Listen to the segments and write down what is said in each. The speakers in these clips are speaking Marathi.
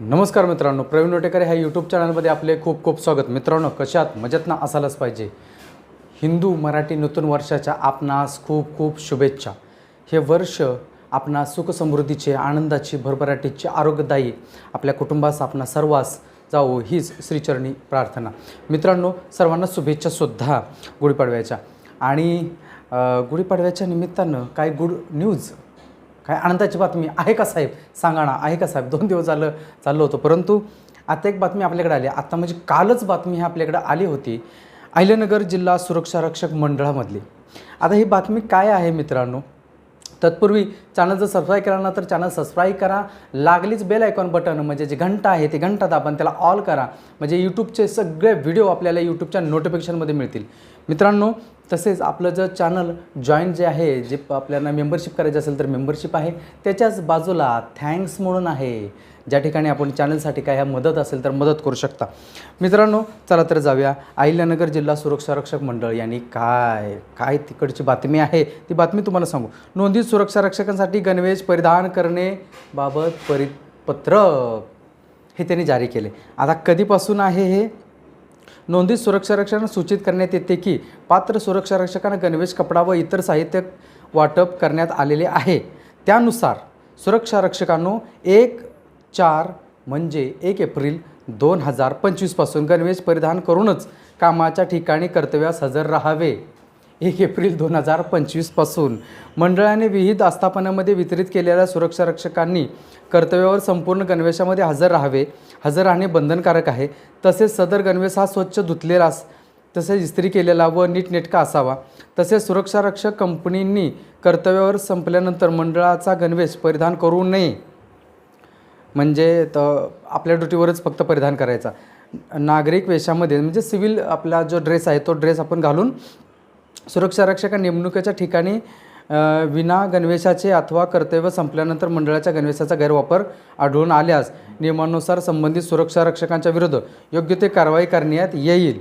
नमस्कार मित्रांनो प्रवीण नोटेकर ह्या यूट्यूब चॅनलमध्ये आपले खूप खूप स्वागत. मित्रांनो कशात मजेत ना? असायलाच पाहिजे. हिंदू मराठी नूतन वर्षाच्या आपणास खूप खूप शुभेच्छा. हे वर्ष आपणास सुखसमृद्धीचे आनंदाची भरभराटीची आरोग्यदायी आपल्या कुटुंबास आपणा सर्वांस जावो हीच श्रीचरणी प्रार्थना. मित्रांनो सर्वांना शुभेच्छासुद्धा गुढीपाडव्याच्या. आणि गुढीपाडव्याच्या निमित्तानं काय गुड न्यूज काय आनंदाची बातमी आहे का साहेब? सांगा ना. आहे का साहेब? दोन दिवस झालं चाललो होतो. परंतु आता एक बातमी आपल्याकडे आली. आता म्हणजे कालच बातमी ही आपल्याकडे आली होती अहिल्यानगर जिल्हा सुरक्षा रक्षक मंडळामधली. आता ही बातमी काय आहे मित्रांनो? तत्पूर्वी चॅनल जर सबस्क्राईब करा ना तर चॅनल सबस्क्राईब करा. लागलीच बेल आयकॉन बटन म्हणजे जी घंटा आहे ती घंटा दाबा त्याला ऑल करा. म्हणजे यूट्यूबचे सगळे व्हिडिओ आपल्याला यूट्यूबच्या नोटिफिकेशनमध्ये मिळतील. मित्रांनो तसेच आपलं जर चॅनल जॉईन जे आहे जे प- आपल्याला मेंबरशिप करायचं असेल तर मेंबरशिप आहे. त्याच्याच बाजूला थँक्स म्हणून आहे. ज्या ठिकाणी आपण चॅनलसाठी काय ह्या मदत असेल तर मदत करू शकता. मित्रांनो चला तर जाऊया. अहिल्यानगर जिल्हा सुरक्षा रक्षक मंडळ यांनी काय काय तिकडची बातमी आहे? ती बातमी तुम्हाला सांगू. नोंदीत सुरक्षा रक्षकांसाठी गणवेश परिधान करणे बाबत परिपत्रक हे त्यांनी जारी केले. आता कधीपासून आहे हे? नोंदीत सुरक्षारक्षकांना सूचित करण्यात येते की पात्र सुरक्षारक्षकांना गणवेश कपडा व इतर साहित्य वाटप करण्यात आलेले आहे. त्यानुसार सुरक्षारक्षकांनो एक चार म्हणजे एक एप्रिल दोन हजार पंचवीसपासून गणवेश परिधान करूनच कामाच्या ठिकाणी कर्तव्यास हजर राहावे. एक एप्रिल दोन हजार पंचवीसपासून मंडळाने विहित आस्थापनामध्ये वितरित केलेल्या सुरक्षा रक्षकांनी कर्तव्यावर संपूर्ण गणवेशामध्ये हजर राहावे. हजर राहणे बंधनकारक आहे. तसेच सदर गणवेश हा स्वच्छ धुतलेला अस- तसेच इस्त्री केलेला व नीटनेटका असावा. तसेच सुरक्षा रक्षक कंपनींनी कर्तव्यावर संपल्यानंतर मंडळाचा गणवेश परिधान करू नये. म्हणजे त आपल्या ड्युटीवरच फक्त परिधान करायचा. नागरिक वेशामध्ये म्हणजे सिव्हिल आपला जो ड्रेस आहे तो ड्रेस आपण घालून सुरक्षा रक्षक नेमणुकीच्या ठिकाणी विना गणवेशाचे अथवा कर्तव्य संपल्यानंतर मंडळाच्या गणवेशाचा गैरवापर आढळून आल्यास नियमानुसार संबंधित सुरक्षा रक्षकांच्या विरुद्ध योग्य ते कारवाई करण्यात येईल.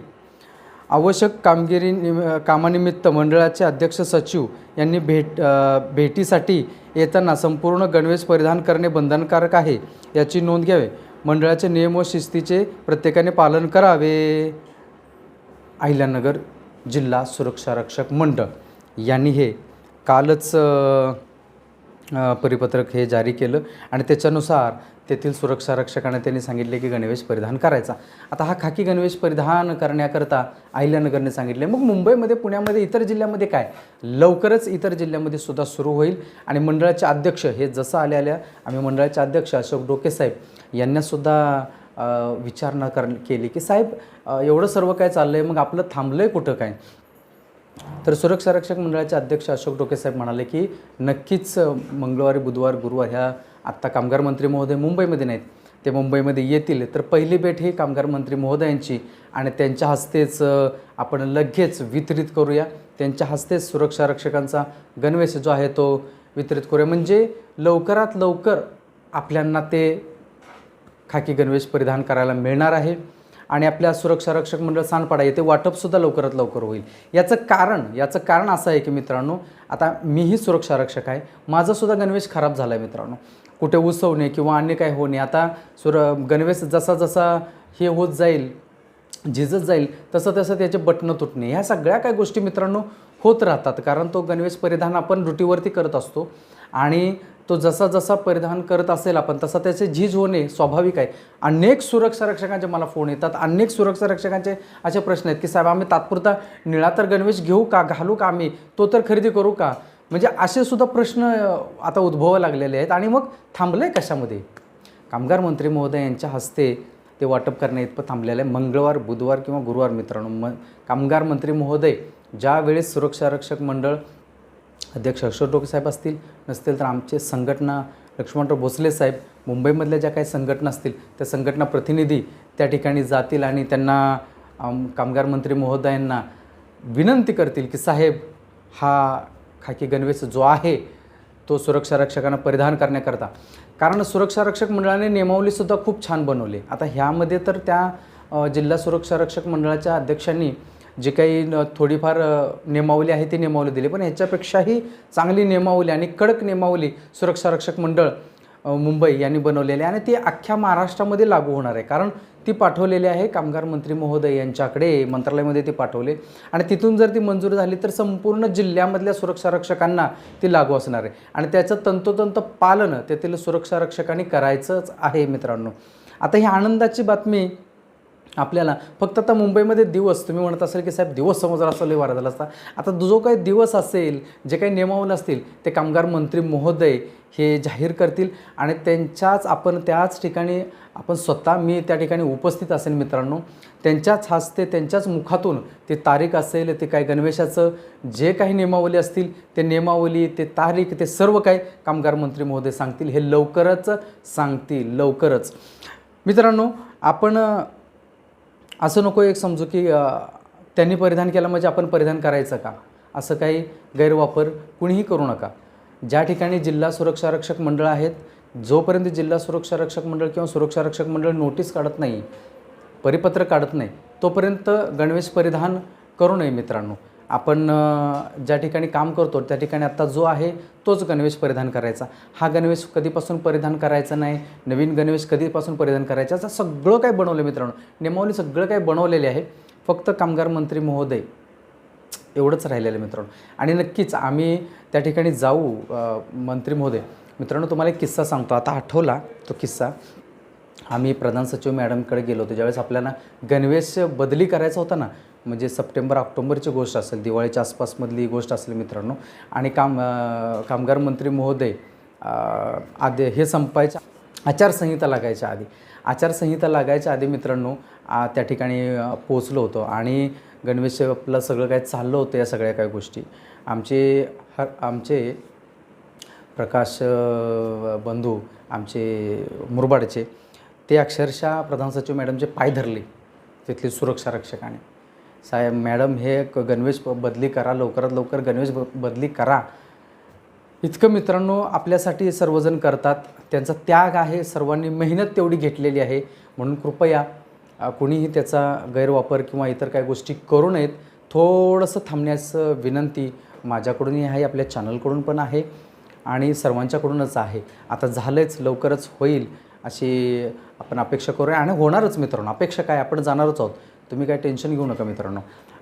आवश्यक कामगिरी कामानिमित्त मंडळाचे अध्यक्ष सचिव यांनी भेट भेटीसाठी येताना संपूर्ण गणवेश परिधान करणे बंधनकारक आहे याची नोंद घ्यावे. मंडळाचे नियम व शिस्तीचे प्रत्येकाने पालन करावे. अहिल्यानगर जिल्हा सुरक्षा रक्षक मंडळ. यांनी हे कालच परिपत्रक हे जारी केलं आणि त्याच्यानुसार तेथील सुरक्षा रक्षकांना त्यांनी सांगितले की गणवेश परिधान करायचा. आता हा खाकी गणवेश परिधान करण्याकरता अहिल्यानगरने सांगितले. मग मुंबईमध्ये पुण्यामध्ये इतर जिल्ह्यामध्ये काय? लवकरच इतर जिल्ह्यामध्ये सुद्धा सुरू होईल आणि मंडळाचे अध्यक्ष हे जसं आल्या आल्या आम्ही मंडळाचे अध्यक्ष अशोक डोके साहेब यांनासुद्धा विचारणा कर केली की साहेब एवढं सर्व काय चाललं आहे मग आपलं थांबलं आहे कुठं काय? तर सुरक्षा रक्षक मंडळाचे अध्यक्ष अशोक डोके साहेब म्हणाले की नक्कीच मंगळवारी बुधवार गुरुवार ह्या आत्ता कामगार मंत्री महोदय मुंबईमध्ये नाहीत. ते मुंबईमध्ये येतील. तर पहिली भेट ही कामगार मंत्री महोदयांची आणि त्यांच्या हस्तेच आपण लगेच वितरित करूया. त्यांच्या हस्तेच सुरक्षा रक्षकांचा गणवेश जो आहे तो वितरित करूया. म्हणजे लवकरात लवकर आपल्यांना ते खाकी गणवेश परिधान करायला मिळणार आहे. आणि आपल्या सुरक्षा रक्षक मंडळ सांडपाडा येथे वाटपसुद्धा लवकरात लवकर होईल. याचं कारण याचं कारण असं आहे की मित्रांनो आता मीही सुरक्षा रक्षक आहे. माझंसुद्धा गणवेश खराब झाला आहे मित्रांनो. कुठे उसवणे किंवा अन्य काय होणे आता सुर गणवेश जसा जसा हे होत जाईल झिजत जाईल तसं तसं त्याचे बटणं तुटणे. ह्या सगळ्या काय गोष्टी मित्रांनो होत राहतात. कारण तो गणवेश परिधान आपण रुटीवरती करत असतो. आणि तो जसा जसा परिधान करत असेल आपण तसा त्याचे झीज होणे स्वाभाविक आहे. अनेक सुरक्षा रक्षकांचे मला फोन येतात अनेक सुरक्षा रक्षकांचे असे प्रश्न आहेत की साहेब आम्ही तात्पुरता निळा तर गणवेश घेऊ का घालू का आम्ही? तो तर खरेदी करू का? म्हणजे असे सुद्धा प्रश्न आता उद्भवा लागलेले आहेत आणि मग थांबलं आहे कशामध्ये? कामगार मंत्री महोदय यांच्या हस्ते ते वाटप करण्या इतपत थांबलेलं आहे. मंगळवार बुधवार किंवा गुरुवार मित्रांनो म कामगार मंत्री महोदय ज्यावेळेस सुरक्षा रक्षक मंडळ अध्यक्ष अशोक डोके साहेब असतील नसतील तर आमचे संघटना लक्ष्मणराव भोसले साहेब मुंबईमधल्या ज्या काही संघटना असतील त्या संघटना प्रतिनिधी त्या ठिकाणी जातील आणि त्यांना कामगार मंत्री महोदयांना विनंती करतील की साहेब हा खाकी गणवेश जो आहे तो सुरक्षा रक्षकांना परिधान करण्याकरता. कारण सुरक्षा रक्षक मंडळाने नियमावलीसुद्धा खूप छान बनवली. आता ह्यामध्ये तर त्या जिल्हा सुरक्षा रक्षक मंडळाच्या अध्यक्षांनी जे काही न- थोडीफार नियमावली आहे ती नियमावली दिली. पण ह्याच्यापेक्षाही चांगली नियमावली आणि कडक नियमावली सुरक्षा रक्षक मंडळ मुंबई यांनी बनवलेली आहे आणि ती अख्ख्या महाराष्ट्रामध्ये लागू होणार आहे. कारण ती पाठवलेली आहे कामगार मंत्री महोदय यांच्याकडे मंत्रालयामध्ये ती पाठवले. आणि तिथून जर ती मंजूर झाली तर संपूर्ण जिल्ह्यामधल्या सुरक्षा रक्षकांना ती लागू असणार आहे. आणि त्याचं तंतोतंत पालन तेथील सुरक्षा रक्षकांनी करायचंच आहे मित्रांनो. आता ही आनंदाची बातमी आपल्याला. फक्त आता मुंबईमध्ये दिवस तुम्ही म्हणत असाल की साहेब दिवस समजला असं लय वारा झाला असता. आता जो काही दिवस असेल जे काही नियमावली असतील ते कामगार मंत्री महोदय हे जाहीर करतील आणि त्यांच्याच आपण त्याच ठिकाणी आपण स्वतः मी त्या ठिकाणी उपस्थित असेल मित्रांनो त्यांच्याच हस्ते त्यांच्याच मुखातून ते तारीख असेल ते काय गणवेशाचं जे काही नियमावली असतील ते नियमावली ते तारीख ते सर्व काही कामगार मंत्री महोदय सांगतील. हे लवकरच सांगतील लवकरच. मित्रांनो आपण असं नको एक समजू की त्यांनी परिधान केलं म्हणजे आपण परिधान करायचं का? असं काही गैरवापर कुणीही करू नका. ज्या ठिकाणी जिल्हा सुरक्षा रक्षक मंडळ आहेत जोपर्यंत जिल्हा सुरक्षा रक्षक मंडळ किंवा सुरक्षा रक्षक मंडळ नोटीस काढत नाही परिपत्र काढत नाही तोपर्यंत गणवेश परिधान करू नये मित्रांनो. आपण ज्या ठिकाणी काम करतो त्या ठिकाणी आत्ता जो आहे तोच गणवेश परिधान करायचा. हा गणवेश कधीपासून परिधान करायचा नाही नवीन गणवेश कधीपासून परिधान करायचा असं सगळं काय बनवलं मित्रांनो. नियमावली सगळं काय बनवलेले आहे फक्त कामगार मंत्री महोदय एवढंच राहिलेलं आहे मित्रांनो. आणि नक्कीच आम्ही त्या ठिकाणी जाऊ मंत्री महोदय. मित्रांनो तुम्हाला एक किस्सा सांगतो. आता आठवला तो किस्सा. आम्ही प्रधान सचिव मॅडमकडे गेलो होतो. ज्यावेळेस आपल्याला गणवेश बदली करायचा होता ना म्हणजे सप्टेंबर ऑक्टोबरची गोष्ट असेल दिवाळीच्या आसपासमधली गोष्ट असेल मित्रांनो आणि काम कामगार मंत्री महोदय आदे हे संपायच्या आचारसंहिता लागायच्या आधी. आचारसंहिता लागायच्या आधी मित्रांनो त्या ठिकाणी पोचलो होतो. आणि गणवेश आपलं सगळं काय चाललं होतं या सगळ्या काही गोष्टी. आमचे हर आमचे प्रकाश बंधू आमचे मुरबाडचे ते अक्षरशः प्रधान सचिव मॅडमचे पाय धरले तिथले सुरक्षा रक्षकाने. साहेब मॅडम हे गणवेश बदली करा लवकरात लवकर गणवेश ब बदली करा. इतकं मित्रांनो आपल्यासाठी सर्वजण करतात. त्यांचा त्याग आहे. सर्वांनी मेहनत तेवढी घेतलेली आहे. म्हणून कृपया कुणीही त्याचा गैरवापर किंवा इतर काही गोष्टी करू नयेत. थोडंसं थांबण्याचं विनंती माझ्याकडूनही आहे आपल्या चॅनलकडून पण आहे आणि सर्वांच्याकडूनच आहे. आता झालंच लवकरच होईल. अशी आपण अपेक्षा करूया. आणि होणारच मित्रांनो अपेक्षा काय आपण जाणारच आहोत. तुम्ही काय टेन्शन घेऊ नका मित्रांनो.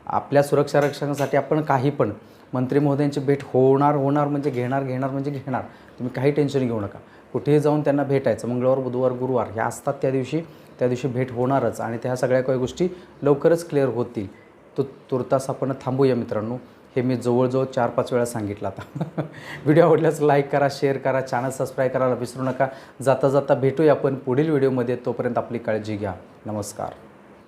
आपल्या सुरक्षा रक्षणासाठी आपण काही पण मंत्री महोदयांची भेट होणार होणार म्हणजे घेणार घेणार म्हणजे घेणार. तुम्ही काही टेन्शन घेऊ नका. कुठेही जाऊन त्यांना भेटायचं मंगळवार बुधवार गुरुवार ह्या असतात त्या दिवशी त्या दिवशी भेट होणारच. आणि त्या सगळ्या काही गोष्टी लवकरच क्लिअर होतील. तो तुर्तास आपण थांबूया मित्रांनो. हे मी जवळजवळ चार पाच वेळा सांगितलं आता. व्हिडिओ आवडल्यास लाईक करा शेअर करा चॅनल सबस्क्राईब करायला विसरू नका. जाता जाता भेटूया आपण पुढील व्हिडिओमध्ये. तोपर्यंत आपली काळजी घ्या. नमस्कार.